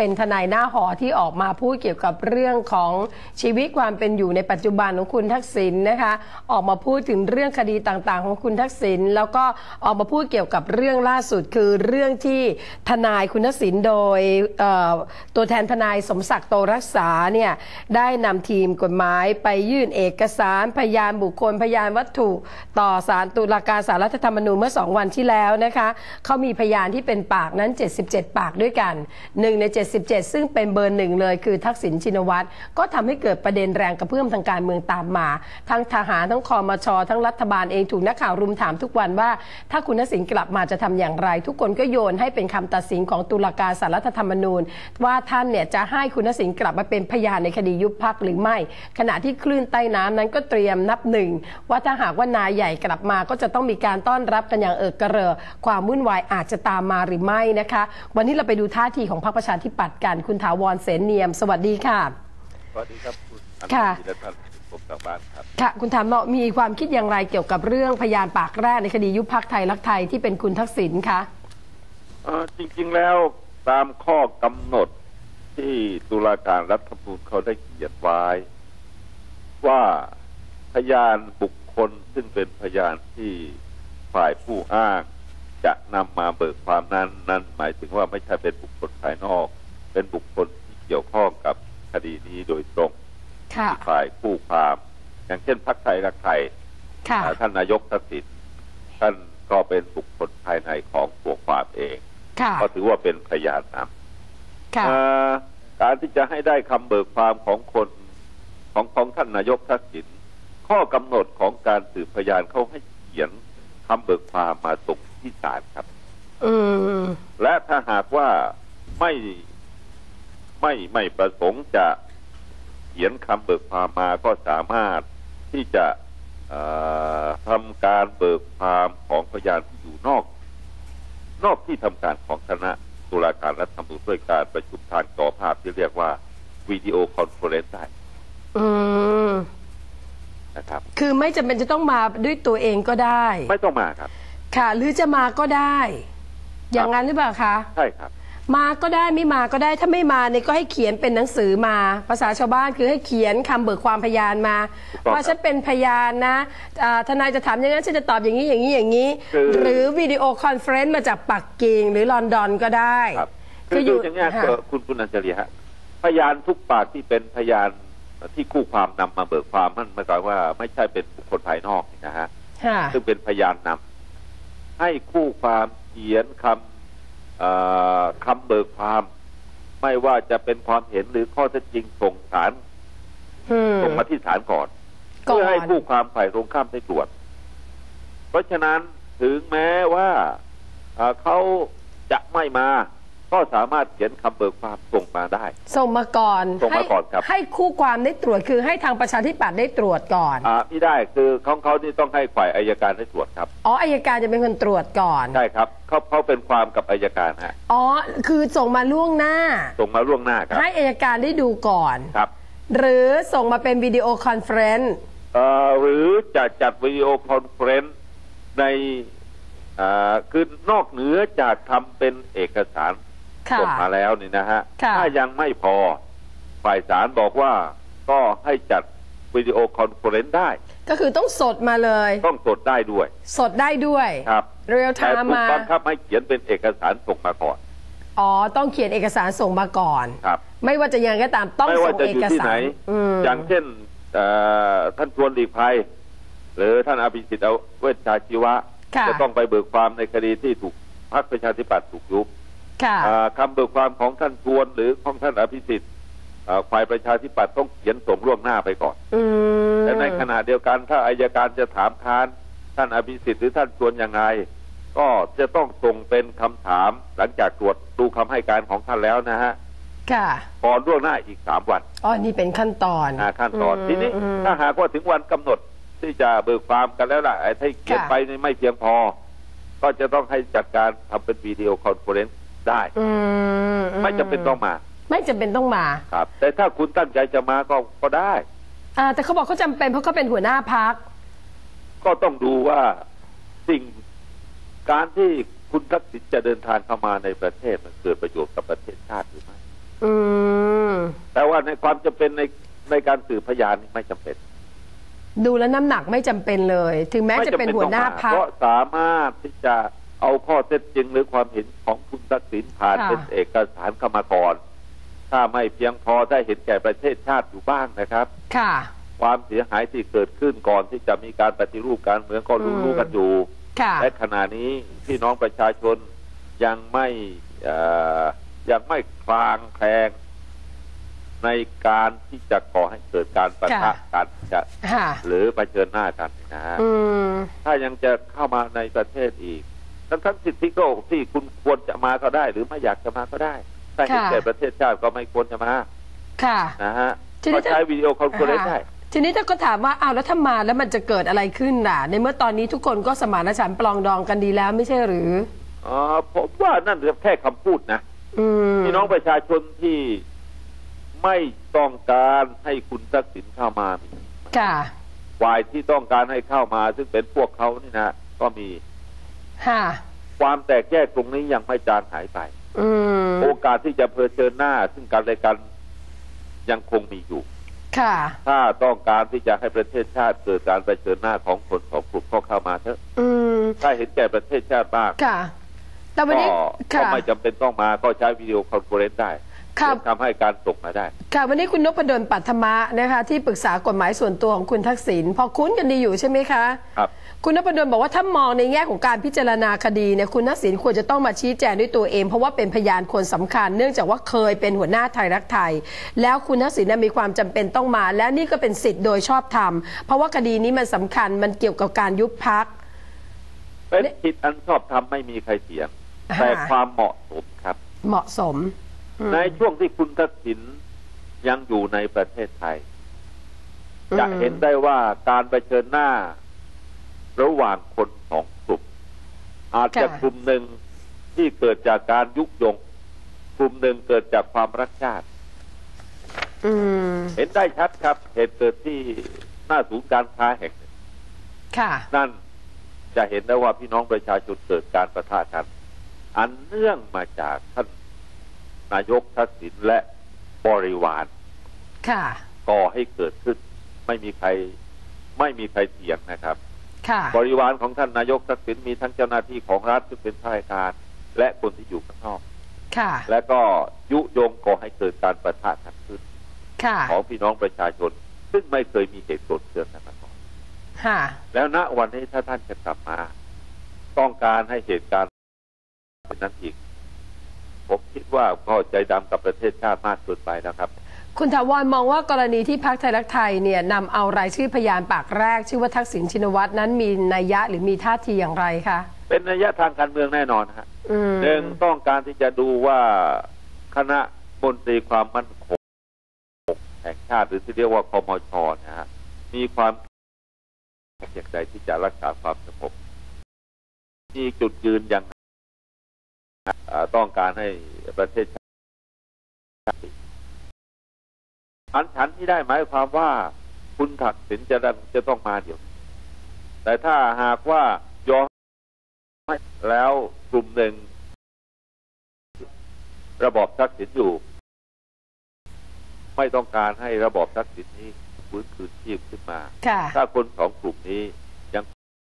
เป็นทนายหน้าหอที่ออกมาพูดเกี่ยวกับเรื่องของชีวิตความเป็นอยู่ในปัจจุบันของคุณทักษิณนะคะ ออกมาพูดถึงเรื่องคดีต่างๆ ของคุณทักษิณแล้วก็ออกมาพูดเกี่ยวกับเรื่องล่าสุดคือเรื่องที่ทนายคุณทักษิณโดยตัวแทนทนายสมศักดิ์โตรักษาเนี่ยได้นำทีมกฎหมายไปยื่นเอกสารพยานบุคคลพยานวัตถุต่อสารตุลาการสารรัฐธรรมนูญเมื่อ 2 วันที่แล้วนะคะเขามีพยานที่เป็นปากนั้น 77 ปากด้วยกันหนึ่งใน77 ซึ่งเป็นเบอร์หนึ่งเลยคือทักษิณชินวัตรก็ทำให้เกิดประเด็นแรงกระเพื่อมทางการเมืองตามมา ทั้งทหารทั้งคอมชทั้งรัฐบาลเองถูกนักข่าวรุมถามทุกวันว่า ถ้าคุณทักษิณกลับมาจะทำอย่างไร ทุกคนก็โยนให้เป็นคำตัดสินของตุลาการสารรัฐธรรมนูญ ว่าท่านเนี่ยจะให้คุณทักษิณกลับมาเป็นพยานในคดียุบพักหรือไม่ ขณะที่คลื่นใต้น้ำนั้นก็เตรียมนับหนึ่งว่าถ้าหากว่านายใหญ่กลับมาก็จะต้องมีการต้อนรับกันอย่างเอิกกระเริกความวุ่นวายอาจจะตามมาหรือไม่นะคะ วันนี้เราไปดูท่าทีของพรรคประชาธิปัตย์กันคุณถาวรเสนเนียม สวัสดีค่ะ สวัสดีครับคุณอนุค่ะทินและท่านผมทางบ้านครับค่ะคุณถามเนาะมีความคิดอย่างไรเกี่ยวกับเรื่องพยานปากแรกในคดียุบพักไทยรักไทยที่เป็นคุณทักษิณคะเอ่อจริงๆแล้วตามข้อกำหนดที่ตุลาการรัฐธรรมนูญเขาได้เขียนไว้ ว่าพยานบุคคลซึ่งเป็นพยานที่ฝ่ายผู้อ้างจะนำมาเบิกความนั้น นั้นหมายถึงว่าไม่ใช่เป็นบุคคลภายนอก เป็นบุคคลที่เกี่ยวข้องกับคดีนี้โดยตรงค่ะที่ฝ่ายผู้ความอย่างเช่นพรรคไทยรักไทยค่ะอ่าท่านนายกทักษิณท่านก็เป็นบุคคลภายในของตัวความเองค่ะก็ถือว่าเป็นพยานนค่ะำอ่าการที่จะให้ได้คำเบิกความของคนของของท่านนายกทักษิณข้อกำหนดของการสืบพยานเขาให้เขียนคำเบิกความมาส่งที่ศาลครับอืมและถ้าหากว่าไม่ ไม่ไม่ประสงค์จะเขียนคำเบิกความมาก็สามารถที่จะเอ่อทำการเบิกความของพยานที่อยู่นอก นอกที่ทำการของคณะตุลาการรัฐธรรมนูญด้วยการประชุมทางจอภาพที่เรียกว่าวิดีโอคอนเฟอเรนซ์ได้อืมนะครับ คือไม่จำเป็นจะต้องมาด้วยตัวเองก็ได้ ไม่ต้องมาครับ ค่ะ หรือจะมาก็ได้ อย่างนั้นหรือเปล่าคะ ใช่ครับ มาก็ได้ไม่มาก็ได้ถ้าไม่มาเนี่ยก็ให้เขียนเป็นหนังสือมา ภาษาชาวบ้านคือให้เขียนคำเบิกความพยานมาถูกต้องว่าฉันเป็นพยานนะอ่าทนายจะถามอย่างนั้นฉันจะตอบอย่างนี้อย่างนี้อย่างนี้ คือ หรือวิดีโอคอนเฟรนซ์มาจากปักกิ่งหรือลอนดอนก็ได้ครับคืออยู่อย่างเงี้ยค่ะ เอ่อคุณคุณอัญชลีฮะพยานทุกปากที่เป็นพยานที่คู่ความนำมาเบิกความนั่นหมายความว่าไม่ใช่เป็นบุคคลภายนอกนะฮะ ค่ะ ซึ่งเป็นพยานนำให้คู่ความเขียนคำเอ่อ คำเบิกความ ไม่ว่าจะเป็นความเห็นหรือข้อเท็จจริงส่งศาลอืมส่งมาที่ศาลก่อนก่อนเพื่อให้คู่ความฝ่ายตรงข้ามได้ตรวจ เพราะฉะนั้นถึงแม้ว่าเอ่อเขาจะไม่มา ก็สามารถเขียนคำเบิกความส่งมาได้ ส่งมาก่อนส่งมาให้ก่อนครับให้คู่ความได้ตรวจคือให้ทางประชาธิปัตย์ได้ตรวจก่อนอ่าไม่ได้คือของเขานี่ต้องให้ฝ่ายอายการได้ตรวจครับอ๋ออายการจะเป็นคนตรวจก่อนใช่ครับเขาเขาเป็นความกับอายการฮะอ๋อคือส่งมาล่วงหน้า ส่งมาล่วงหน้าครับให้อายการได้ดูก่อนครับ หรือส่งมาเป็นวิดีโอคอนเฟรนซ์เอ่อหรือจะจัดวิดีโอคอนเฟรนซ์ในอ่าคือนอกเหนือจากทำเป็นเอกสารค่ะ ส่งมาแล้วนี่นะฮะค่ะถ้ายังไม่พอ ฝ่ายศาลบอกว่าก็ให้จัดวิดีโอคอนเฟอเรนซ์ได้ ก็คือต้องสดมาเลย ต้องสดได้ด้วย สดได้ด้วย ครับ เรียลไทแต่ม์ถูกมาบังคับให้เขียนเป็นเอกสารส่งมาก่อน อ๋อ ต้องเขียนเอกสารส่งมาก่อน ครับ ไม่ว่าจะยังไงก็ตามต้องไม่ว่าส่งจะเออยู่กที่สาไหนรอืมอย่างเช่นเอ่อท่านชวนหลีกภัย หรือท่านอภิสิทธิ์เอาเวชชาชีวะค่ะจะต้องไปเบิกความในคดีที่ถูกพรรคประชาธิปัตย์ถูกยุบ ค่ะอ่าคำเบิกความของท่านชวนหรือของท่านอภิสิทธิ์อ่าฝ่ายประชาธิปัตย์ต้องเขียนส่งล่วงหน้าไปก่อนอืมแต่ในขณะเดียวกันถ้าอายการจะถามค้านท่านอภิสิทธิ์หรือท่านชวนยังไง ก็จะต้องส่งเป็นคำถามหลังจากตรวจดูคำให้การของท่านแล้วนะฮะค่ะก่อนล่วงหน้าอีกสามวันอ๋อนี่เป็นขั้นตอนอ่าขั้นตอนมทีนี้อืมถ้าหากว่าถึงวันกำหนดที่จะเบิกความกันแล้วล่ะไอ้ที่เขียนค่ะไปนี่ไม่เพียงพอ ก็จะต้องให้จัดการทำเป็นวิดีโอคอนเฟอเรนซ์ ได้อืมไม่จำเป็นต้องมา ไม่จำเป็นต้องมาครับ แต่ถ้าคุณตั้งใจจะมาก็ก็ได้ อ่าแต่เขาบอกเขาจำเป็นเพราะเขาเป็นหัวหน้าพัก ก็ต้องดูว่าสิ่งการที่คุณทักษิณจะเดินทางเข้ามาในประเทศมันเกิดประโยชน์กับประเทศชาติหรือไม่อืม แต่ว่าในความจำเป็นในในการสืบพยานนี่ไม่จำเป็นดูแล้วน้ำหนักไม่จำเป็นเลย ถึงแม้จะเป็นหัวหน้าต้องมพัก เพราะสามารถที่จะ เอาข้อเท็จจริงหรือความเห็นของคุณทักษิณผ่านค่ะ เป็นเอกสารเข้ามาก่อน ถ้าไม่เพียงพอได้เห็นแก่ประเทศชาติอยู่บ้างนะครับ ค่ะ ความเสียหายที่เกิดขึ้นก่อนที่จะมีการปฏิรูปการเมืองก็อืม รู้ๆกันอยู่ ค่ะ และขณะนี้พี่น้องประชาชนยังไม่เอ่อยังไม่คลางแคลงในการที่จะก่อให้เกิดการประทะค่ะ กันจะค่ะ หรือเผชิญหน้ากันนะฮะ อืม ถ้ายังจะเข้ามาในประเทศอีก ทั้งทั้งสิทธิโลกที่คุณควรจะมาก็ได้ หรือไม่อยากจะมาก็ได้ถ้าเห็นค่ะแก่ประเทศชาติก็ไม่ควรจะมาค่ะนะฮะทีนี้ก็ใช้วิดีโอคอนเฟอเรนซ์ได้ทีนี้ถ้าก็ถามว่าอ้าวแล้วถ้ามาแล้วมันจะเกิดอะไรขึ้นล่ะ ในเมื่อตอนนี้ทุกคนก็สมานฉันท์ปลองดองกันดีแล้วไม่ใช่หรืออ๋อผมว่านั่นแค่คำพูดนะอืมพี่น้องประชาชนที่ไม่ต้องการให้คุณทักษิณเข้ามามีค่ะฝ่ายที่ต้องการให้เข้ามา ซึ่งเป็นพวกเขานี่นะก็มี ค่ะความแตกแยกตรงนี้ยังไม่จางหายไปอืมโอกาสที่จะเผชิญหน้า ซึ่งกันและกันยังคงมีอยู่ ค่ะ ถ้าต้องการที่จะให้ประเทศชาติเกิดการเผชิญหน้าของคนสองกลุ่มก็เข้ามาเถอะอืมถ้าเห็นแก่ประเทศชาติบ้างค่ะแต่วันก็นี้ก็ค่ะไม่จำเป็นต้องมาก็ใช้วิดีโอคอนเฟอเรนซ์ได้ค่ะทำให้การส่งมาได้ ค่ะ วันนี้คุณนพดลปัทมะนะคะ ที่ปรึกษากฎหมายส่วนตัวของคุณทักษิณพอคุ้นกันดีอยู่ใช่ไหมคะ ครับ คุณนพดลบอกว่าถ้ามองในแง่ของการพิจารณาคดีเนี่ยคุณทักษิณควรจะต้องมาชี้แจงด้วยตัวเอง เพราะว่าเป็นพยานคนสำคัญ เนื่องจากว่าเคยเป็นหัวหน้าไทยรักไทย แล้วคุณทักษิณเนยมีความจำเป็นต้องมา และนี่ก็เป็นสิทธิ์โดยชอบธรรม เพราะว่าคดีนี้มันสำคัญมันเกี่ยวกับการยุบพักเป็นผิดอันชอบทำไม่มีใครเถียงอ่าแต่ความเหมาะสมครับ เหมาะสมอืมในช่วงที่คุณทักษิณยังอยู่ในประเทศไทยจะเห็นได้ว่าการไปเชิญหน้า ระหว่างคนสองกลุ่ม อาจจะค่ะกลุ่มหนึ่งที่เกิดจากการยุยงกลุ่มหนึ่งเกิดจากความรักชาติอืมเห็นได้ชัดครับ เหตุเกิดที่หน้าศูนย์การค้าแห่งหนึ่งค่ะนั่นจะเห็นได้ว่าพี่น้องประชาชนเกิดการประทะกัน อันเนื่องมาจากท่านนายกทักษิณและบริวารค่ะก่อให้เกิดขึ้น ไม่มีใคร ไม่มีใครเถียงนะครับค่ะ บริวารของท่านนายกทักษิณมีทั้งเจ้าหน้าที่ของรัฐซึ่งเป็นข้าราชการ และคนที่อยู่ข้างนอกค่ะและก็ยุยงก่อให้เกิดการประทะกันขึ้นค่ะของพี่น้องประชาชน ซึ่งไม่เคยมีเหตุโกรธเคืองกันมาก่อนค่ะแล้วณวันนี้ถ้าท่านจะกลับมา ต้องการให้เหตุการณ์เป็นนั้นอีก ผมคิดว่าก็ใจดำกับประเทศชาติมากเกินไปนะครับ คุณถาวรมองว่ากรณีที่พักไทยรักไทยเนี่ยนำเอารายชื่อพยานปากแรก ชื่อว่าทักษิณชินวัตรนั้นมีนัยยะหรือมีท่าทีอย่างไรคะเป็นนัยยะทางการเมืองแน่นอนฮะอืมหนึ่งต้องการที่จะดูว่าคณะมนตรีความมั่นคงแห่งชาติหรือที่เรียกว่าคอมชนะฮะมีความเพียงใจที่จะรักษาความสงบมีจุดยืนอย่างไรอ่าต้องการให้ประเทศชาติ อันฉันที่ได้หมายความว่าคุณถักสินจะดันจะต้องมาเดี๋ยวนี้แต่ถ้าหากว่ายอมให้แล้วกลุ่มหนึ่ง ระบอบทักษิณอยู่ ไม่ต้องการให้ระบอบทักษิณนี้ฟื้นคืนชีพขึ้นมาค่ะถ้าคนสองกลุ่มนี้